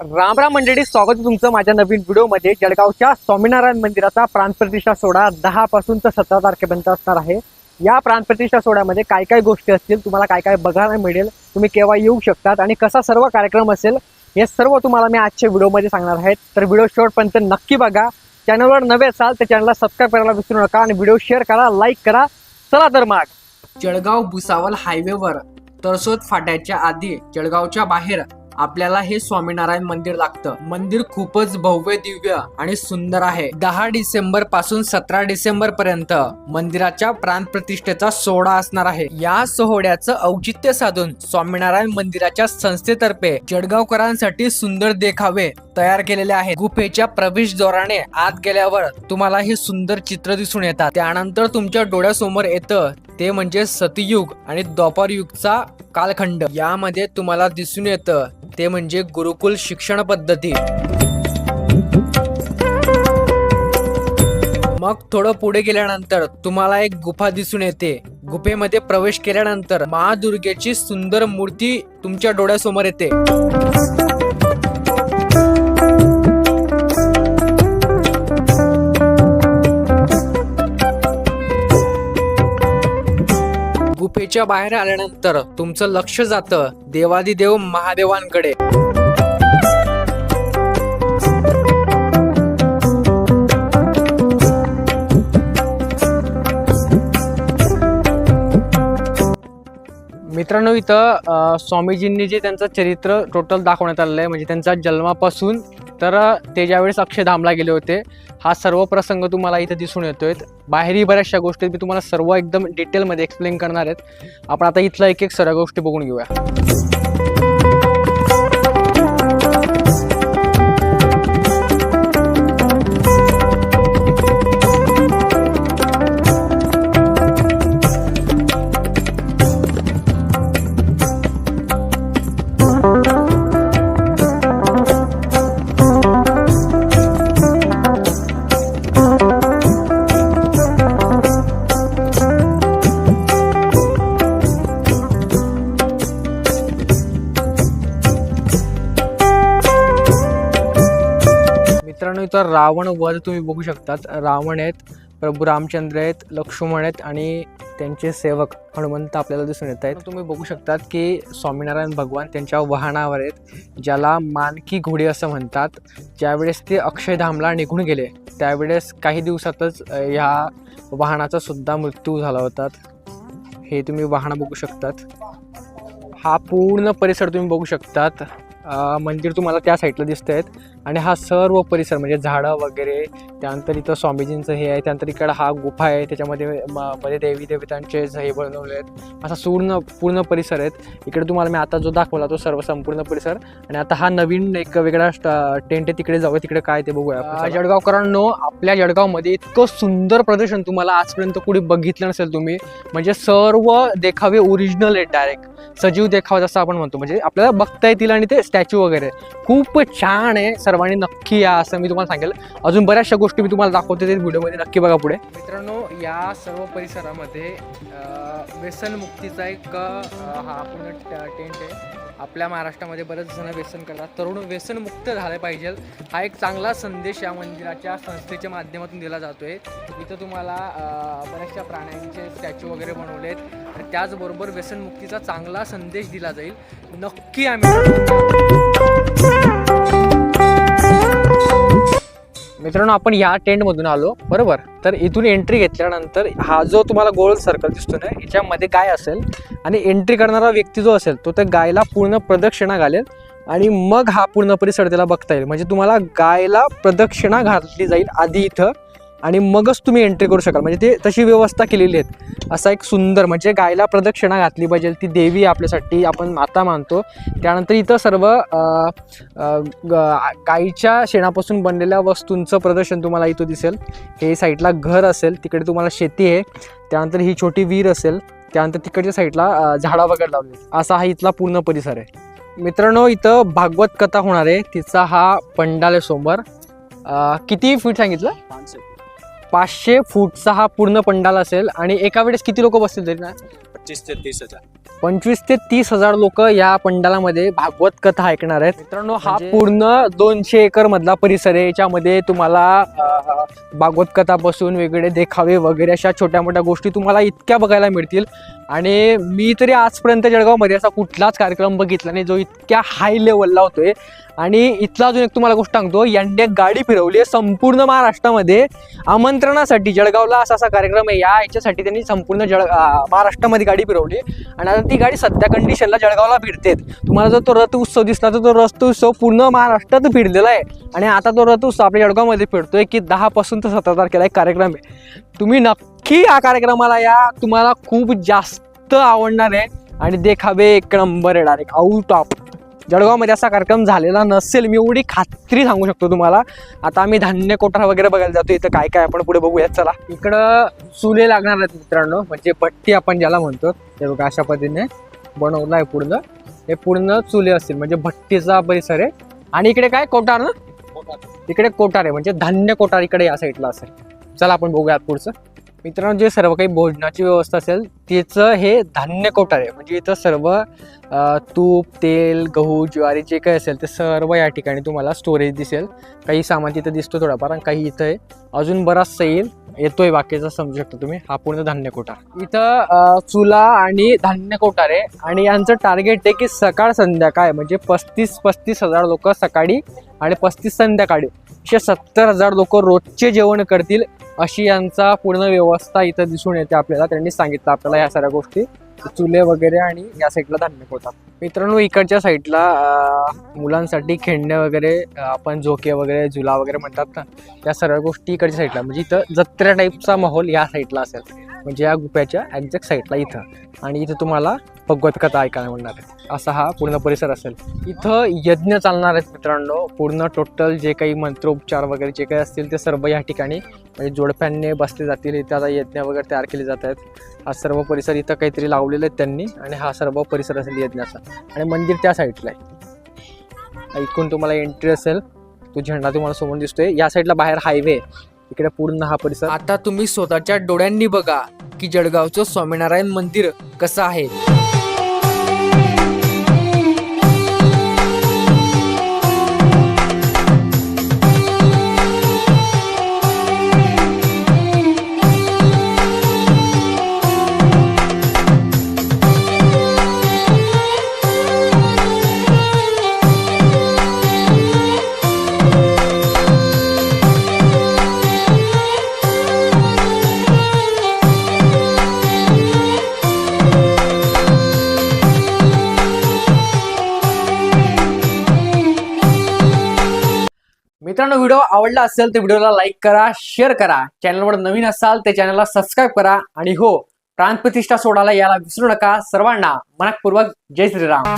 राम राम मंडळी स्वागत तुमचं माझ्या नवीन व्हिडिओमध्ये. जळगावच्या स्वामीनारायण मंदिराचा प्राणप्रतिष्ठा सोहळा दहा पासून तर सतरा तारखेपर्यंत असणार आहे. या प्राणप्रतिष्ठा सोहळ्यामध्ये काय काय गोष्टी असतील तुम्हाला काय काय बघायला मिळेल तुम्ही केव्हा येऊ शकतात आणि कसा सर्व कार्यक्रम असेल हे सर्व तुम्हाला मी आजच्या व्हिडिओमध्ये सांगणार आहे. तर व्हिडिओ शेवटपर्यंत नक्की बघा. चॅनलवर नवे असाल तर चॅनलला सबस्क्राईब करायला विसरू नका आणि व्हिडिओ शेअर करा लाईक करा. चला तर मग. जळगाव भुसावल हायवेवर तरसोद फाट्याच्या आधी जळगावच्या बाहेर आपल्याला हे स्वामीनारायण मंदिर लागतं. मंदिर खूपच भव्य दिव्य आणि सुंदर आहे. दहा डिसेंबरपासून सतरा डिसेंबर पर्यंत मंदिराच्या प्राण प्रतिष्ठेचा सोहळा असणार आहे. या सोहळ्याचं औचित्य साधून स्वामीनारायण मंदिराच्या संस्थेतर्फे जळगावकरांसाठी सुंदर देखावे तयार केलेले आहेत. गुफेच्या प्रवेशद्वाराने आत गेल्यावर तुम्हाला हे सुंदर चित्र दिसून येतात. त्यानंतर तुमच्या डोळ्यासमोर येतं ते म्हणजे सतयुग आणि द्वापारयुगचा कालखंड. यामध्ये तुम्हाला दिसून येतं ते म्हणजे गुरुकुल शिक्षण पद्धती. मग थोडं पुढे गेल्यानंतर तुम्हाला एक गुफा दिसून येते. गुफेमध्ये प्रवेश केल्यानंतर महादुर्गेची सुंदर मूर्ती तुमच्या डोळ्यासमोर येते. घराच्या बाहेर आल्यानंतर तुमचं लक्ष जातं देवादिदेव महादेवांकडे. मित्रांनो इथं स्वामीजींनी जे त्यांचं चरित्र टोटल दाखवण्यात आलेलं आहे म्हणजे त्यांचा जन्मापासून तर ते ज्यावेळेस अक्षयधामला गेले होते हा सर्व प्रसंग तुम्हाला इथं दिसून येतोय. बाहेरही बऱ्याचशा गोष्टी मी तुम्हाला सर्व एकदम डिटेलमध्ये एक्सप्लेन करणार आहेत. आपण आता इथलं एक एक सर्व गोष्टी बघून घेऊया. तर रावण वध तुम्ही बघू शकतात. रावण आहेत प्रभू रामचंद्र आहेत लक्ष्मण आहेत आणि त्यांचे सेवक हनुमंत आपल्याला दिसून येत आहेत. तुम्ही बघू शकतात की स्वामीनारायण भगवान त्यांच्या वाहनावर आहेत ज्याला मानकी घोडी असं म्हणतात. ज्यावेळेस ते अक्षयधामला निघून गेले त्यावेळेस काही दिवसातच ह्या वाहनाचा सुद्धा मृत्यू झाला होता. हे तुम्ही वाहनं बघू शकतात. हा पूर्ण परिसर तुम्ही बघू शकतात. मंदिर तुम्हाला त्या साईडला दिसत आहेत आणि हा सर्व परिसर म्हणजे झाडं वगैरे त्यानंतर इथं स्वामीजींचं हे आहे त्यानंतर इकडं हा गुफा आहे त्याच्यामध्ये मध्ये देवी देवतांचे हे बनवले आहेत. असा पूर्ण पूर्ण परिसर आहेत. इकडे तुम्हाला मी आता जो दाखवला तो सर्व संपूर्ण परिसर. आणि आता हा नवीन एक वेगळा टेंट आहे तिकडे जाऊया तिकडे काय ते बघूया. जळगावकरांनो आपल्या जळगावमध्ये इतकं सुंदर प्रदर्शन तुम्हाला आजपर्यंत कुठे बघितलं नसेल तुम्ही. म्हणजे सर्व देखावे ओरिजिनल आहेत डायरेक्ट सजीव देखावा जसं आपण म्हणतो. म्हणजे आपल्याला बघता येतील आणि ते स्टॅच्यू वगैरे. खूप छान आहे सर्वांनी नक्की या असं मी तुम्हाला सांगेल. अजून बऱ्याचशा गोष्टी मी तुम्हाला दाखवते ते व्हिडिओमध्ये नक्की बघा पुढे. मित्रांनो या सर्व परिसरामध्ये व्यसनमुक्तीचा एक हा पूर्ण टेंट आहे. आपल्या महाराष्ट्रामध्ये बरेच जण व्यसन करतात. तरुण व्यसनमुक्त झाले पाहिजे. हा एक चांगला संदेश या मंदिराच्या संस्थेच्या माध्यमातून दिला जातो आहे इथं तुम्हाला बऱ्याचशा प्राण्यांचे स्टॅच्यू वगैरे बनवले आहेत त्याचबरोबर व्यसनमुक्तीचा चांगला संदेश दिला जाईल. नक्की आम्ही मित्रांनो आपण या टेंटमधून आलो बरोबर? तर इथून एंट्री घेतल्यानंतर हा जो तुम्हाला गोल सर्कल दिसतो ना याच्यामध्ये गाय असेल? आणि एंट्री करणारा व्यक्ती जो असेल तो त्या गायला पूर्ण प्रदक्षिणा घालेल आणि मग हा पूर्ण परिसर त्याला बघता येईल. म्हणजे तुम्हाला गायला प्रदक्षिणा घातली जाईल आधी इथं. आणि मगच तुम्ही एंट्री करू शकाल. म्हणजे ते तशी व्यवस्था केलेली आहेत. असा एक सुंदर म्हणजे गायला प्रदक्षिणा घातली पाहिजे. ती देवी आपल्यासाठी आपण माता मानतो. त्यानंतर इथं सर्व ग- गाईच्या शेणापासून बनलेल्या वस्तूंचं प्रदर्शन तुम्हाला इथं दिसेल. हे साईडला घर असेल तिकडे तुम्हाला शेती आहे. त्यानंतर ही छोटी विहीर असेल त्यानंतर तिकडच्या साईडला झाडा झाडं वगैरे लावली असा हा इथला पूर्ण परिसर आहे. मित्रांनो इथं भागवत कथा होणार आहे. तिचा हा पंडाल आहे समोर. किती फीट सांगितलं? पाचशे फूटचा हा पूर्ण पंडाल असेल आणि एका वेळेस किती लोक बसतील तरी ना? पच्चीस ते तीस हजार. पंचवीस ते तीस हजार लोक या पंडालामध्ये भागवत कथा ऐकणार आहेत. मित्रांनो हा म्हणजे- पूर्ण दोनशे एकर मधला परिसर आहे याच्यामध्ये तुम्हाला भागवत कथापासून वेगळे देखावे वगैरे अशा छोट्या मोठ्या गोष्टी तुम्हाला इतक्या बघायला मिळतील. आणि मी तरी आजपर्यंत जळगावमध्ये असा कुठलाच कार्यक्रम बघितला नाही जो इतक्या हाय लेवलला होतोय. आणि इथला अजून एक तुम्हाला गोष्ट सांगतो यांनी एक गाडी फिरवली आहे संपूर्ण महाराष्ट्रामध्ये. आमंत्रणासाठी जळगावला असा असा कार्यक्रम आहे या याच्यासाठी त्यांनी संपूर्ण जळ महाराष्ट्रामध्ये गाडी फिरवली. आणि आता ती गाडी सध्या कंडिशनला जळगावला फिरते तुम्हाला जर तो रथ उत्सव दिसला तर तो रथ उत्सव पूर्ण महाराष्ट्रात फिरलेला आहे. आणि आता तो रथ उत्सव आपल्या जळगावमध्ये फिरतोय की दहापासून तर सतरा तारखेला एक कार्यक्रम आहे. तुम्ही नक्की या कार्यक्रमाला या. तुम्हाला खूप जास्त आवडणार आहे. आणि देखावे एक नंबर आहे डायरेक्ट आउट ऑफ जळगावमध्ये असा कार्यक्रम झालेला नसेल. मी एवढी खात्री सांगू शकतो तुम्हाला. आता आम्ही धान्य कोठार वगैरे बघायला जातो इथं काय काय आपण पुढे बघूयात. चला. इकडं चुले लागणार आहेत मित्रांनो. म्हणजे भट्टी आपण ज्याला म्हणतो. ते बघा अशा पद्धतीने बनवलं आहे पूर्ण. हे पूर्ण चुले असतील. म्हणजे भट्टीचा परिसर आहे. आणि इकडे काय? कोटार ना? इकडे कोटार आहे. म्हणजे धान्य कोटार इकडे या साईडला असेल. चला आपण बघूयात पुढचं. मित्रांनो जे सर्व काही भोजनाची व्यवस्था असेल त्याचं हे धान्य कोठार आहे. म्हणजे इथं सर्व तूप तेल गहू ज्वारी जे काही असेल ते सर्व या ठिकाणी तुम्हाला स्टोरेज दिसेल. काही सामान तिथं दिसतो थोडाफार आणि काही इथं आहे. अजून बराचसा येईल येतोय बाकीचा समजू शकता तुम्ही. हा पूर्ण धान्य कोठार. इथं चुला आणि धान्य कोठार आहे. आणि यांचं टार्गेट आहे की सकाळ संध्याकाळ. म्हणजे पस्तीस पस्तीस हजार लोक सकाळी आणि पस्तीस संध्याकाळी एकशे सत्तर हजार लोक रोजचे जेवण करतील. अशी यांचा पूर्ण व्यवस्था इथं दिसून येते आपल्याला. त्यांनी सांगितलं आपल्याला ह्या सगळ्या गोष्टी. चुले वगैरे आणि या साईडला धान्य होतात मित्रांनो इकडच्या साईडला मुलांसाठी खेळणे वगैरे आपण झोके वगैरे झुला वगैरे म्हणतात ना या सर्व गोष्टी इकडच्या साईडला म्हणजे इथं जत्रा टाईपचा माहोल या साईडला असेल. म्हणजे या गुप्याच्या एक्झॅक्ट साईडला इथं. आणि इथं तुम्हाला भगवत कथा ऐकायला मिळणार आहे. असा हा पूर्ण परिसर असेल. इथं यज्ञ चालणार आहेत मित्रांनो. पूर्ण टोटल जे काही मंत्रोपचार वगैरे जे काही असतील ते सर्व या ठिकाणी म्हणजे जोडप्यांनी बसले जातील. इथे आता यज्ञ वगैरे तयार केले जात आहेत. हा सर्व परिसर इथं काहीतरी लावलेला आहेत त्यांनी. आणि हा सर्व परिसर असेल यज्ञाचा. आणि मंदिर त्या साईडला आहे. ऐकून तुम्हाला एंट्री असेल. तो झेंडा तुम्हाला समोर दिसतोय. या साईडला बाहेर हायवे इकडे पूर्ण हा परिसर. आता तुम्ही स्वतःच्या डोळ्यांनी बघा की जळगावचं स्वामीनारायण मंदिर कसं आहे. मित्रांनो व्हिडिओ आवडला असेल तर व्हिडिओला लाईक करा शेअर करा. चॅनलवर नवीन असाल तर चॅनलला सबस्क्राईब करा. आणि हो प्राणप्रतिष्ठा सोडायला याला विसरू नका. सर्वांना मनपूर्वक जय श्रीराम.